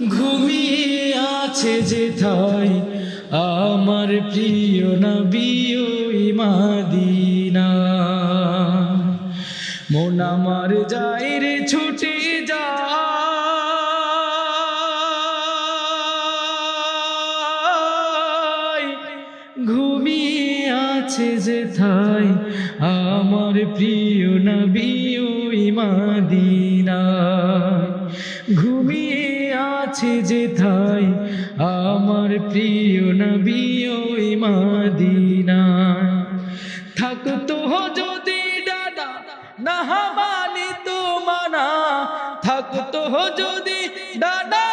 ঘুমিয়ে আছে যে থাই আমার প্রিয় নবী ওই মাদিনা। মন আমার যায় রে ছুটে যা। ঘুমিয়ে আছে যে থাই আমার প্রিয় নবী ওই মাদিনা। ঘুমিয়ে আছে যে থাই আমার প্রিয় নবী ওই মাদিনা থাকতো যদি দাদা, না মানি তো মানা। থাকতো যদি দাদা।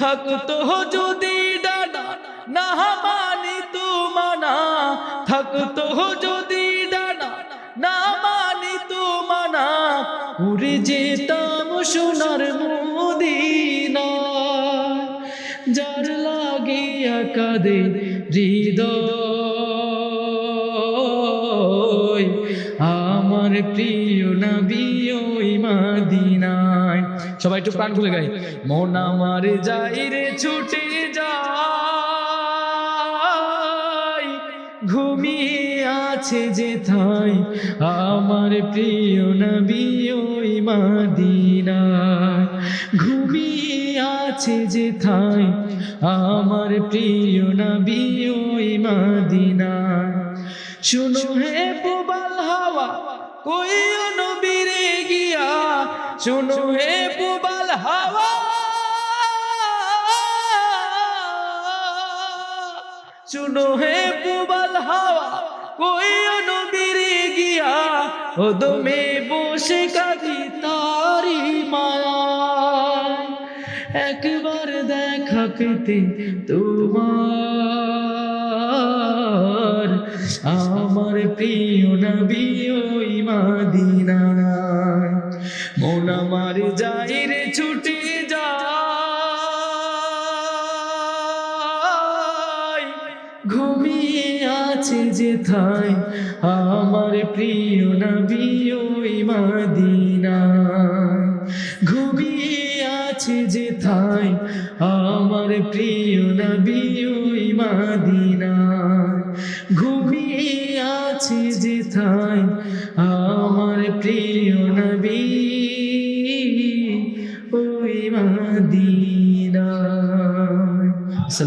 থাকতো যদি দাদা, না মানি তো মানা। থাকতো যদি উড়ে যেতাম সোনার মদিনা, যার লাগিয়া কাঁদে হৃদয়। আমার প্রিয় নবী ওই মাদিনায়। সবাই একটু প্রাণ খুলে গাই। মন আমার যাই রে ছুটে যাই ঘুমিয়ে আছে যে থাই, আমার প্রিয় নবী ওই মাদিনায়। ঘুমিয়ে আছে যে থাই, আমার প্রিয় নবী ওই মাদিনায়। শুনো হে পুবাল হাওয়া, কই নবীরে গিয়া? শুনো হে পুবাল হাওয়া। শুনো হে পুবাল হাওয়া কই নবীরে গিয়া ও দমে বসে কাঁদি তারি মায়া একবার দেখা পেতে তোমার, আমার প্রিয় নবী ওই মাদিনায়। মন আমার যাই রে ছুটে ঘুমিয়ে আছে যে থাই আমার প্রিয় নবী ওই মাদিনায়। ঘুমিয়ে আছে যে থাই আমার প্রিয় নবী ওই মাদিনায়। ঘুমিয়ে আছে যে থাই আমার প্রিয় নবী